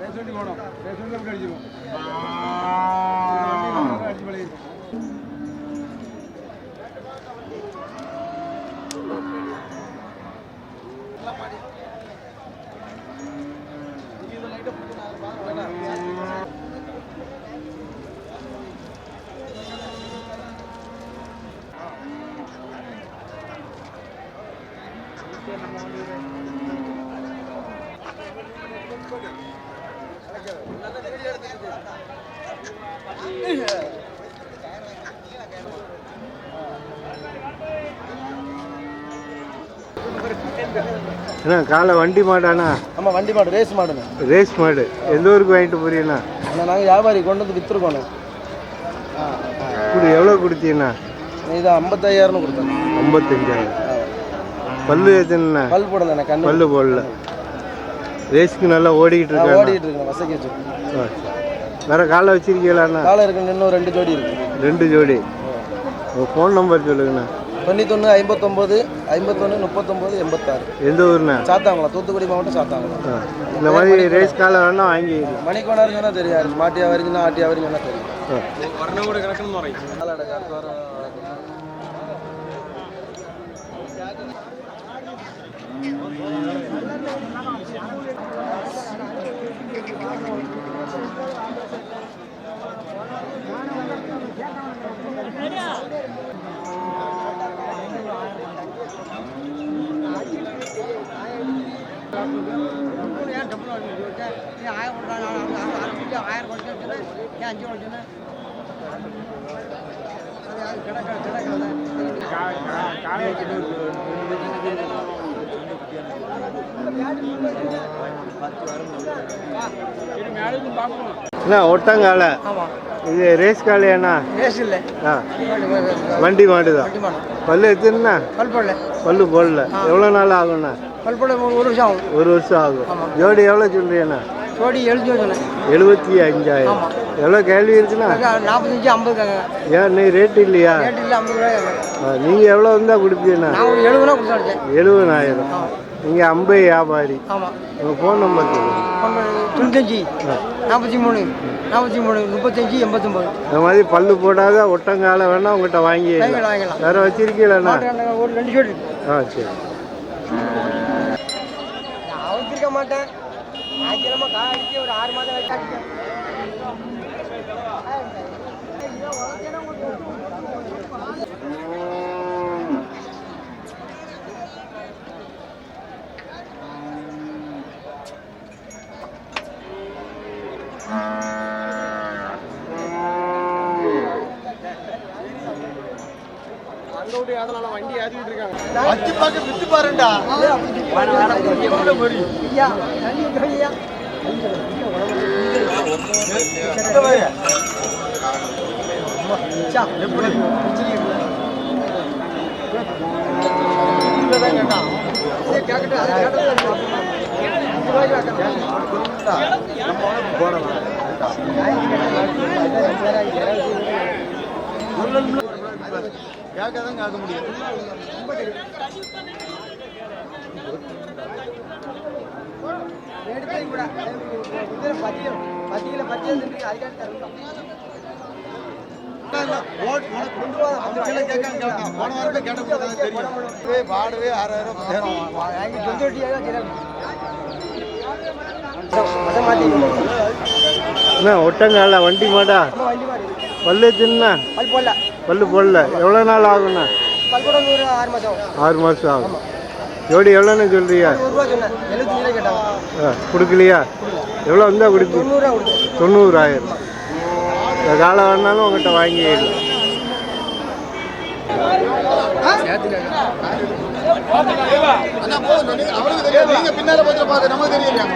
Ration പോകണം ration കഴിച്ചു പോകും அண்ணா காலை வண்டி மாடாண்ணா. ஆமாம் வண்டி மாடு ரேஸ் மாடுண்ணே. ரேஸ் மாடு. எந்த ஊருக்கு வாங்கிட்டு போறீங்கண்ணா? ஆனால் நாங்கள் வியாபாரி கொண்டு வந்து விற்றுருக்கோண்ணே இப்படி எவ்வளோ கொடுத்தீங்கண்ணா? இது ஐம்பத்தாயிரம்னு கொடுத்தேன். ஐம்பத்தஞ்சாயிரம். பல்லு எத்தனைண்ணா? பல் போடலண்ணே கண்ணு. பல்லு போடல. ரேஸ்க்கு நல்லா ஓடிக்கிட்டு நான் இருக்கா ஓடிட்டு இருக்கேன் வசக்கி வச்சு வேற காலை வச்சிருக்கீங்களாண்ணா? காலை இருக்கு இன்னும் ரெண்டு ஜோடி இருக்கு. ரெண்டு ஜோடி. உங்கள் ஃபோன் நம்பர் சொல்லுங்கண்ணா. தொண்ணூத்தொன்று ஐம்பத்தொம்போது ஐம்பத்தொன்று முப்பத்தொம்போது எண்பத்தாறு. எந்த ஊர்ண்ணா? சாத்தாங்களா தூத்துக்குடி மாவட்டம் சாத்தாங்களா. இந்த மாதிரி ரேஸ் காலை வேணா வாங்கி மணிக்கோணம் சொன்னா தெரியாது. மாட்டியா வரைக்கும் ஆட்டியா வரைக்கும் சொன்னா தெரியும் அடுத்த வாரம் அண்ணா ஒட்டங்காலை இது ரேஸ் காலையாண்ணா ரேஸ் இல்லை. ஆ. வண்டி மாடு தான் வண்டி மாடம் பல்லு எத்தனைண்ணா? பல் போடல. பல்லு போடல. எவ்வளோ நாள் ஆகும்ண்ணா? பல் போட ஒரு வருஷம் ஆகும். ஒரு வருஷம் ஆகும். ஜோடி எவ்வளோ சொல்றீங்கண்ணா? ஜோடி எழுதி சொன்னேன் எழுபத்தி அஞ்சாயிரம் எவ்வளோ கேள்வி இருக்குண்ணா நாற்பத்தஞ்சு ஐம்பது ஏன் நீ ரேட் இல்லையா? ரேட் இல்லை ஐம்பது ரூபாய் ஆ, நீங்க எவ்வளோ இருந்தால் கொடுப்பீங்கண்ணா? நான் எழுபது ரூபா எழுபதாயிரம். நீங்க அம்பை வியாபாரி. ஆமாம் உங்க ஃபோன் நம்பர் தொண்ணூத்தஞ்சு நாற்பத்தி மூணு நாற்பத்தி மூணு முப்பத்தஞ்சு எண்பத்தொம்பது. இந்த மாதிரி பல்லு போடாத ஒட்டங்கால வேணா உங்கள்கிட்ட வாங்கி வாங்கிக்கலாம் வேற வச்சிருக்கீங்களா ஒரு ரெண்டு இருக்கு. ஆ சரி. நான் அவுத்திருக்க மாட்டேன். ஆச்சரியமா காய் அடிச்சு ஒரு ஆறு மாதம் வச்சு அடிச்சேன் வச்சு பார்க்க வித்து பாருண்டா ஐயா எப்படி கேட்கதான் கேட்க முடியும் பாடவே ஆறாயிரம் பத்தாயிரம் என்ன ஒட்டங்கால வண்டி மாடா பல்லு எத்தனைண்ணா பல்லு போடல. எவ்வளோ நாள் ஆகுண்ணா ஆறு மாதம் ஆகும். ஜோடி எவ்வளோன்னு சொல்றியா? கொடுக்கலையா? எவ்வளோ தொண்ணூறுரூவா கொடுத்தேன். தொண்ணூறாயிரம். இந்த காலை வேணாலும் உங்கள்கிட்ட வாங்கிடலாம் அவருக்கு தெரியாது. நீங்க பின்னால போய் பாக்க நமக்கு தெரியலையா?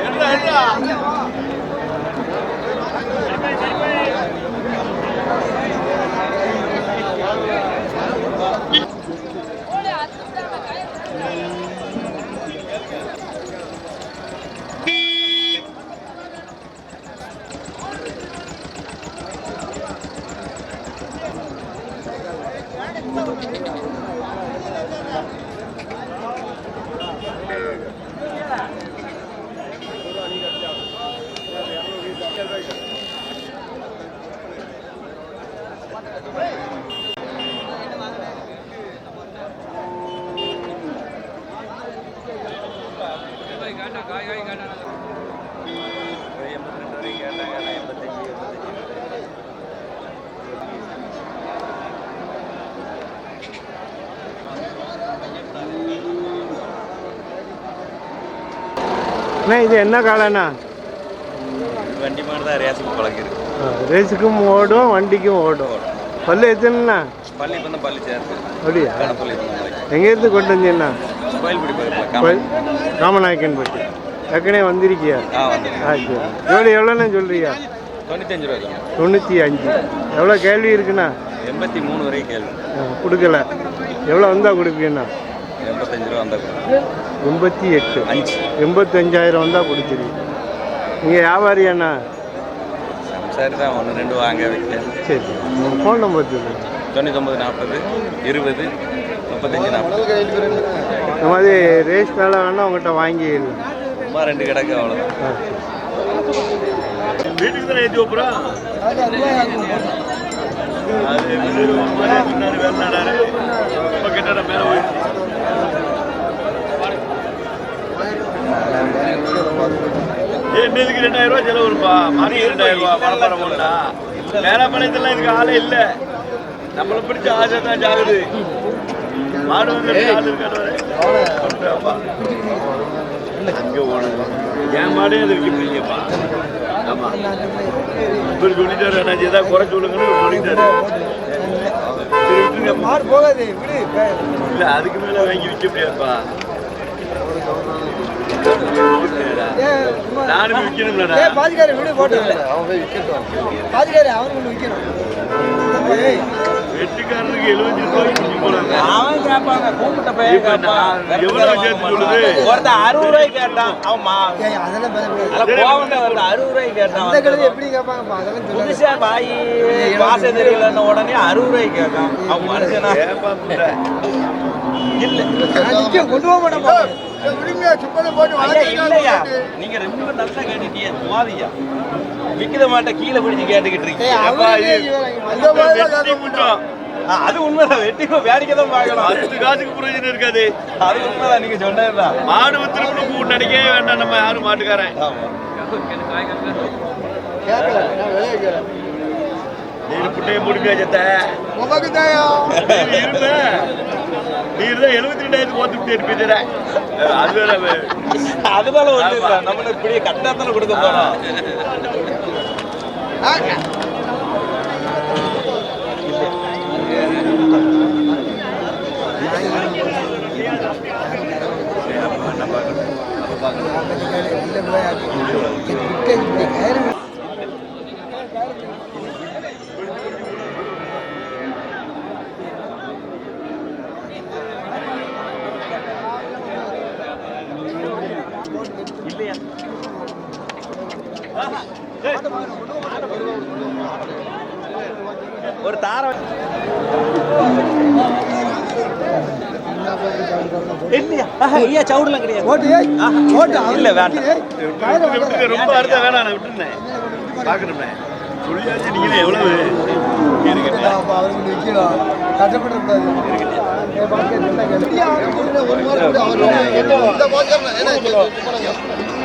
அண்ணா இது என்ன காளைண்ணா வண்டி மாதிரி ரேஸுக்கு பழகிருக்கு ரேஸுக்கும் ஓடும் வண்டிக்கும் ஓடும். பல்லு எத்தனைண்ணா? பள்ளி தான் பள்ளி சேர்த்து. அப்படியா? எங்கேருந்து கொண்டு வந்தீங்கண்ணா? கோயில் காமநாயக்கன்பட்டி. ஏற்கனவே வந்திருக்கியா? ஆ வந்து சரி. எவ்வளோ எவ்வளோண்ணா சொல்றியா தொண்ணூத்தஞ்சு ரூபா தொண்ணூற்றி அஞ்சு எவ்வளோ கேள்வி இருக்குண்ணா? எண்பத்தி மூணு வரைக்கும் கேள்வி. கொடுக்கல. எவ்வளோ வந்தால் கொடுப்பீங்கண்ணா? எண்பத்தஞ்சு ரூபா வந்தால் எண்பத்தி எட்டு. அஞ்சு. எண்பத்தஞ்சாயிரம் வந்தால் கொடுத்துருவீங்க நீங்கள் வியாபாரியாண்ணா சரி தான் ஒன்று ரெண்டு வாங்க வைக்க. சரி. உங்கள் ஃபோன் நம்பர் தொண்ணூத்தொம்பது நாற்பது இருபது முப்பத்தஞ்சு நாற்பது. இந்த மாதிரி ரேஸ் மேலே வேணால் உங்கள்கிட்ட வாங்கிடலாம் சும்மா ரெண்டு கிடக்கு சரி. வீட்டுக்கு தானே ஏற்றி வைப்புறோம் அது இப்போ மேலே போயிடுச்சு. என்னதுக்கு ரெண்டாயிரம் ரூபா செலவு இருப்பா மாறி ரெண்டாயிரம் ரூபா பரம்பரை போட்டா. மேலாப்பாளையத்துல இதுக்கு ஆளே இல்லை. நம்மளை பிடிச்ச ஆசை தான் ஜாகுது. மாடு வந்து ஆள் இருக்காரு அங்கே ஓணும் என் மாடே அது இருக்கு இல்லையப்பா ஆமா. இவர் சொல்லிட்டாரு அண்ணாச்சி ஏதாவது குறை சொல்லுங்கன்னு சொல்லிட்டாரு. மாடு போகாது விடு இல்ல அதுக்கு மேல வாங்கி விற்க முடியாதுப்பா. நானும் விற்கணும்லடா ஏ பாதிக்காரு விடு போட்டு. பாதிக்காரு அவனுக்கு விற்கணும் ரூபாய்க்கு போறாங்க அவன் கேட்பாங்க கூப்பிட்ட இப்ப நான் எவ்வளவு சேர்த்து சொல்லுது? அறுபது ரூபாய்க்கு கேட்டான். அவன் மா ஏய், அதெல்லாம் கோவம் அறுபது ரூபாய்க்கு கேட்டான். அந்த கழுதை எப்படி கேட்பாங்கப்பா அதெல்லாம் சொல்லாத. புதுசா பாய் பாச தெரியலன்னு உடனே அறுபது ரூபாய்க்கு கேட்கான். அவன் மனுஷனா? இல்ல. கொண்டு போக. நீங்க ரெண்டு பேரும் நல்லா கேட்டுட்டீங்க சுவாதியா விக்கிற மாட்ட கீழே பிடிச்சு கேட்டுக்கிட்டு இருக்கீங்க. தான் அது உண்மைதான். வெட்டி வேடிக்கை தான் பார்க்கணும். பத்து காசுக்கு பிரயோஜனம் இருக்காது. அது உண்மைதான். நீங்க சொன்னதுதான். மாடு வித்துருக்கணும் கூட்டு நினைக்கவே வேண்டாம். நம்ம யாரும் மாட்டுக்காரன். புட்டையை முடிப்பா சத்த உமக்கு நீ இருப்ப நீ இருந்தா எழுபத்தி ரெண்டாயிரத்து போட்டு இருப்பீங்க அது வேற அதனால ஒண்ணு இல்ல. நம்மளுக்கு இப்படியே கொடுக்க போறோம். இல்ல விளையாட்டு. விட்டு இப்படி கயிறு விட்டு. இல்லையா ஒரு தார இல்லையா? ஐயா சவுடுலாம் கிடையாது. இல்ல, வேண்டாம். ரொம்ப அறுத்தா வேணாம் நான் விட்டுருந்தேன். பாக்கணுமே சொல்லியாச்சு நீங்களே எவ்வளவு? இருக்கட்டும்.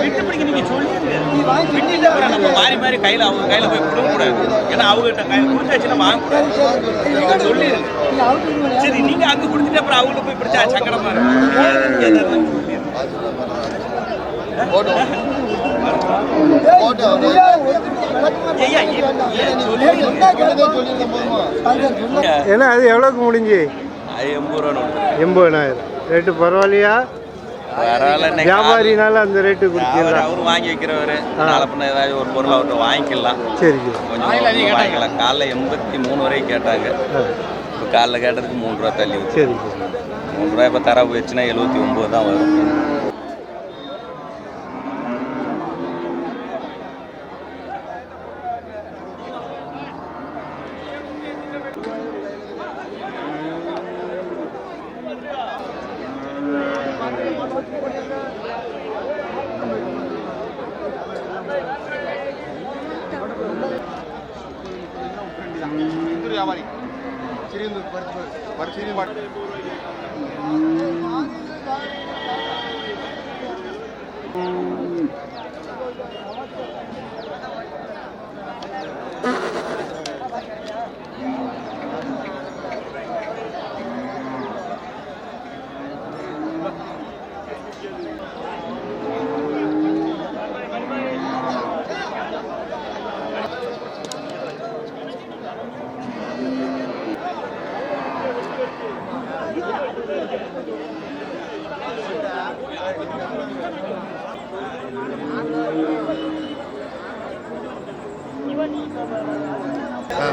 விட்டு பிடிக்க நீங்க சொல்லிடுங்க. அப்புறம் நம்ம மாறி மாறி கையில அவங்க கையில போய் கொடுக்க கூடாது. ஏன்னா அவங்ககிட்ட கை கொடுத்தாச்சுன்னா வாங்க கூடாது. நீங்க சொல்லிடுங்க. நீ அவுட்டு விடுங்க. சரி நீங்க அங்க கொடுத்துட்டு அப்புறம் அவங்கள்ட்ட போய் பிடிச்சா சங்கடமா இருக்கும். ஏன்னா அது எவ்வளோக்கு முடிஞ்சு? எண்பது ரூபா நோட்டு எண்பதாயிரம் ரேட்டு பரவாயில்லையா? வியாபாரினால அந்த ரேட்டு அவர் கொடுத்தீங்களா அவர் வாங்கி வைக்கிறவரு. நாளை பின்ன ஏதாவது ஒரு பொருள் அவர்கிட்ட வாங்கிக்கலாம். சரி கொஞ்சம் வாங்கிக்கலாம். காலைல எண்பத்தி மூணு வரைக்கும் கேட்டாங்க. இப்போ காலைல கேட்டதுக்கு மூணு ரூபா தள்ளி சரி மூணு ரூபாய் இப்போ தர போயிடுச்சுன்னா எழுபத்தி ஒம்பது தான் வரும். квартире.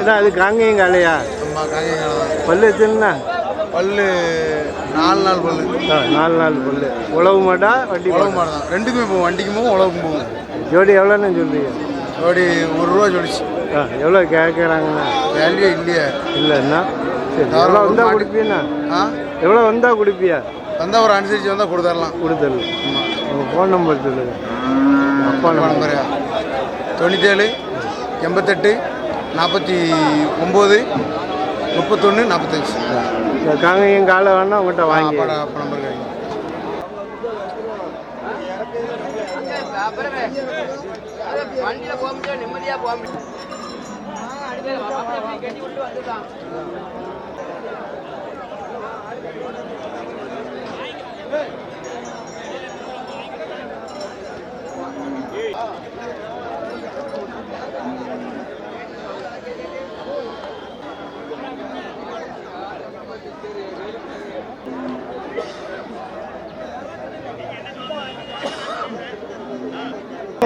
மாட்டு என்ன அது காங்கேயம் காலையா பல்லு எத்தனைண்ணா? பல்லு நாலு நாள் பல்லு. நாலு நாலு பல்லு. உழவு மாட்டா வண்டி உழவு மாடா? மாடு தான் ரெண்டுக்குமே போகும் வண்டிக்கும் போகும் உழவுக்கும் போகும் ஜோடி எவ்வளோன்னு சொல்றீங்க? ஜோடி ஒரு ரூபா சொல்லிச்சு. ஆ எவ்வளோ கேட்குறாங்கண்ணா? வேல்யூ இல்லையே. இல்லைண்ணா. சரி எவ்வளோ வந்தால் மாட்டு- கொடுப்பியண்ணா ஆ? எவ்வளோ வந்தால் கொடுப்பியா? வந்தால் ஒரு அனுசரித்து வந்தால் கொடுத்துடலாம் கொடுத்தல் உங்கள் ஃபோன் நம்பர் சொல்லுங்கள் அப்பா நம்பரு தொண்ணூற்றேழு எண்பத்தெட்டு நாற்பத்தி ஒம்பது முப்பத்தொன்று நாற்பத்தஞ்சு. இந்த காங்கேயம் காலை வேணா உங்கள்கிட்ட வாங்கி அப்பா நம்பர் வண்டியில போக நிம்மதியா போக முடியும்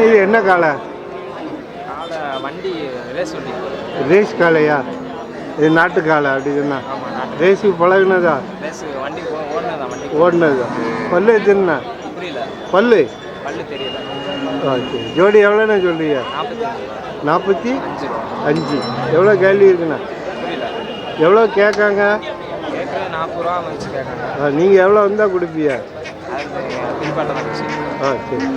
இது என்ன காலை? வண்டி ரேஸ் வண்டி. ரேஸ் காளையா இது நாட்டு காலை அப்படின்னா ரேஸுக்கு பழகுனதா? வண்டி ஓடுனதா பல்லு புரியல. பல்லு? பல்லு தெரியல. ஆ சரி. ஜோடி எவ்வளோண்ணா சொல்றீங்க? நாற்பத்தி. அஞ்சு. எவ்வளோ கேள்வி இருக்குண்ணா? எவ்வளோ கேட்காங்க? நீங்கள் எவ்வளோ வந்தால் இருந்துச்சு ஆ சரி.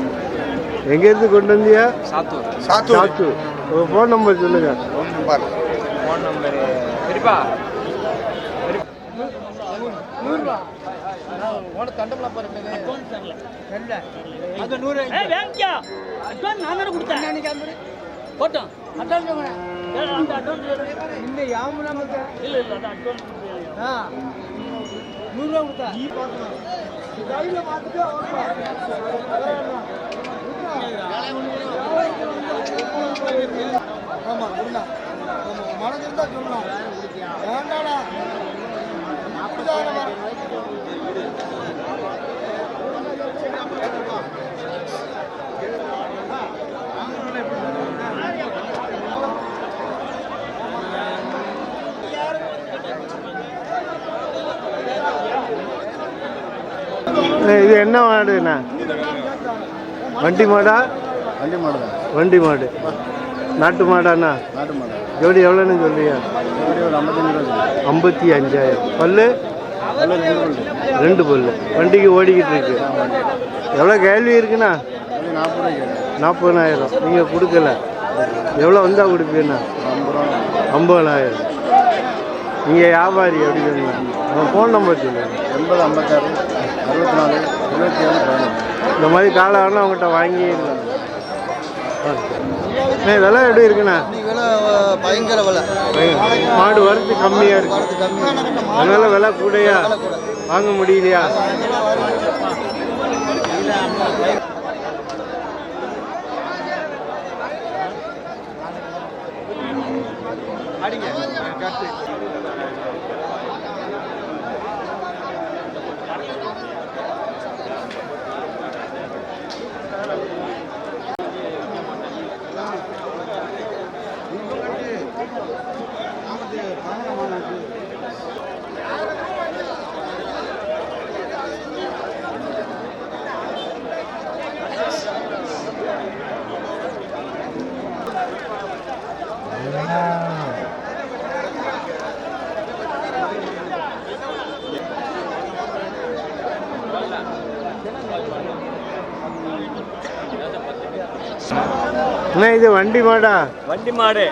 எங்கேருந்து கொண்டு வந்தியா? சாத்தூர். சாத்தூர். சாத்து உங்கள் ஃபோன் நம்பர் சொல்லுங்கள் பாரு? ஃபோன் நம்பரு பெரியப்பா ஆமா இருந்தா சொல்லலாம் வேண்டாடா அப்படிதான் இது என்ன? மாடுண்ணா வண்டி மாடா வண்டி மாடு தான் வண்டி மாடு. நாட்டு மாடாண்ணா? நாட்டு மாடு. ஜோடி எவ்வளோன்னு ஒரு ஐம்பத்தஞ்சு ரூபா ஐம்பத்தி அஞ்சாயிரம். பல்லு? ரெண்டு பல்லு. வண்டிக்கு ஓடிக்கிட்டு இருக்கு. எவ்வளோ கேள்வி இருக்குண்ணா? நாற்பதாயிரம் நீங்கள் கொடுக்கல. எவ்வளோ வந்தால் கொடுப்பீங்கண்ணா? ஐம்பதாயிரம் நீங்கள் வியாபாரி அப்படி சொல்லுங்க? உங்கள் ஃபோன் நம்பர் சொல்லுங்கள் எண்பது ஐம்பத்தாறு அறுபத்தி நாலு இருபத்தி ஏழு இந்த மாதிரி காலை வேணா உங்கள்கிட்ட வாங்கிடலாம் விலை எப்படி இருக்குண்ணா? விலை பயங்கர விலை. மாடு வரத்து கம்மியாக இருக்கு. அதனால விலை கூடயா? வாங்க முடியலையா? இது வண்டி மாடா? வண்டி மாடு.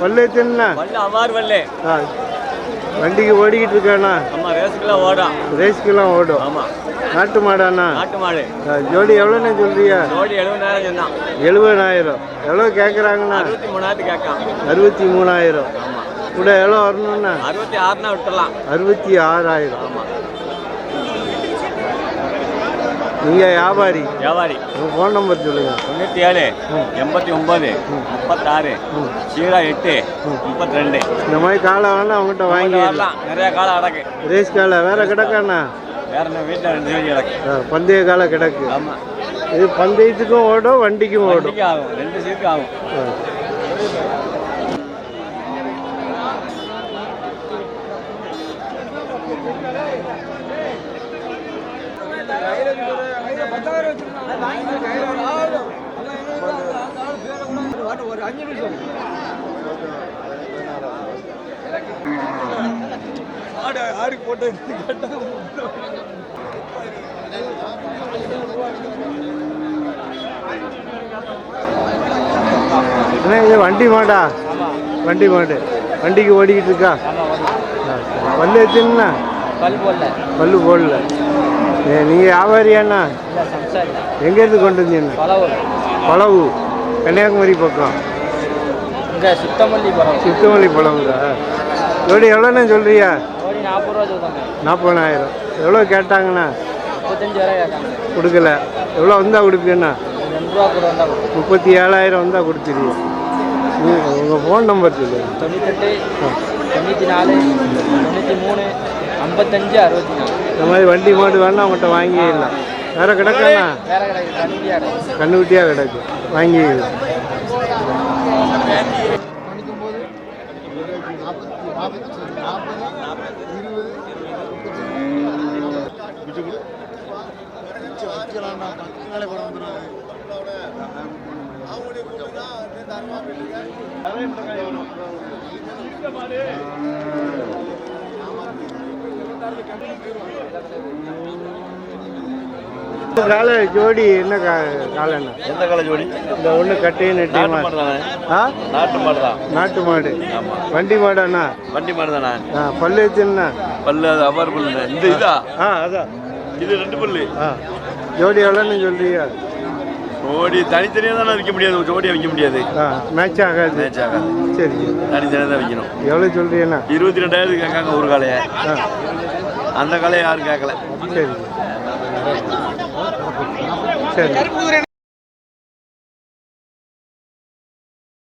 பல்லு ஆ வண்டிக்கு ஓடிக்கிட்டு இருக்காண்ணா ஆமா ரேஸுக்குலாம் ஓடும். ரேஸ்க்கெல்லாம் ஓடும். ஆமா. நாட்டு மாடாண்ணா? நாட்டு மாடு. ஜோடி எவ்வளோண்ணே சொல்றியா ஜோடி எழுபதாயிரம் சொன்னான். எழுபதாயிரம். எவ்வளோ கேட்குறாங்கண்ணா அறுபத்தி மூணாயிரத்து கேட்கான். அறுபத்தி மூணாயிரம். கூட எவ்வளோ வரணுண்ணா அறுபத்தி ஆறுனா விட்டுறலாம். அறுபத்தி ஆறாயிரம். ஆமா. நீங்கள் வியாபாரி. வியாபாரி. உங்கள் ஃபோன் நம்பர் சொல்லுங்கள் தொண்ணூற்றி ஏழு எண்பத்தி ஒன்பது முப்பத்தாறு ஜீரோ எட்டு முப்பத்தி ரெண்டு இந்த மாதிரி காலை வேணா அவங்ககிட்ட வாங்கி நிறைய காலம் அடக்கு. ரேஸ் காலை வேற கிடக்காண்ணா வேற என்ன வீட்டில் ரெண்டு ஜோடி கிடக்கு. பந்தய காலை கிடக்கு. ஆமா. இது பந்தயத்துக்கும் ஓடும் வண்டிக்கும் ஓடும். ஆகும். ரெண்டு சீருக்கு ஆகும். ஆடு போட்டு அண்ணா இது வண்டி மாடா? வண்டி மாடு. வண்டிக்கு ஓடிக்கிட்டு இருக்கா. பல்லு எத்தினா பல் போடல. பல்லு போடல. ஏ, நீங்க வியாபாரியாண்ணா எங்கேருந்து கொண்டு வந்தீங்கண்ணா? பழவு கன்னியாகுமரி பக்கம். சுத்தமல்லி பழம் சித்தமல்லி பழவுதா ஜோடி எவ்வளோண்ணா சொல்றியா ஓடி நாற்பது ரூபா சொல்லுவாங்க நாற்பதாயிரம் எவ்வளோ கேட்டாங்கண்ணா? முப்பத்தஞ்சு வரை கொடுக்கல. எவ்வளோ வந்தால் கொடுப்பீங்கண்ணா? ரெண்டு ரூபா கூட வந்தால் முப்பத்தி ஏழாயிரம் வந்தால் கொடுத்துருவீங்க உங்கள் ஃபோன் நம்பர் சொல்லுங்கள் தொண்ணூத்தெட்டு தொண்ணூற்றி நாலு தொண்ணூற்றி மூணு ஐம்பத்தஞ்சு அறுபத்தி நாலு இந்த மாதிரி வண்டி மாடு வேணா அவங்கள்ட்ட வாங்கிடலாம். வேற கிடக்காண்ணா வேற கிடையாது கண்ணுக்குட்டியாக கிடக்கு. வாங்கி காலை ஜோடி என்ன காலைண்ணா? எந்த கால ஜோடி? இந்த ஒன்று கட்டி நெட்டி மாடு. ஆ? நாட்டு மாடு தான். நாட்டு மாடு. வண்டி மாடாண்ணா? வண்டி மாடு தானே? ஆ பல்லு எத்தனைண்ணா பல்லு அது அவ்வாறு பல்லு இந்த இதா? ஆ அதான் இது ரெண்டு பல்லு. ஆ. ஜோடி எவ்வளோன்னு சொல்றீங்க? ஜோடி தனித்தனியாக தானே விற்க முடியாது. ஜோடியாக விற்க முடியாது. மேட்ச் ஆகாது. மேட்ச் ஆகாது. சரி. தனித்தனியாக தான் விற்கணும். எவ்வளோ சொல்றீங்கண்ணா? இருபத்தி ரெண்டாயிரத்துக்கு கேட்காங்க ஒரு காலையை அந்த காலையை யாரும் கேட்கல. சரி. சரி.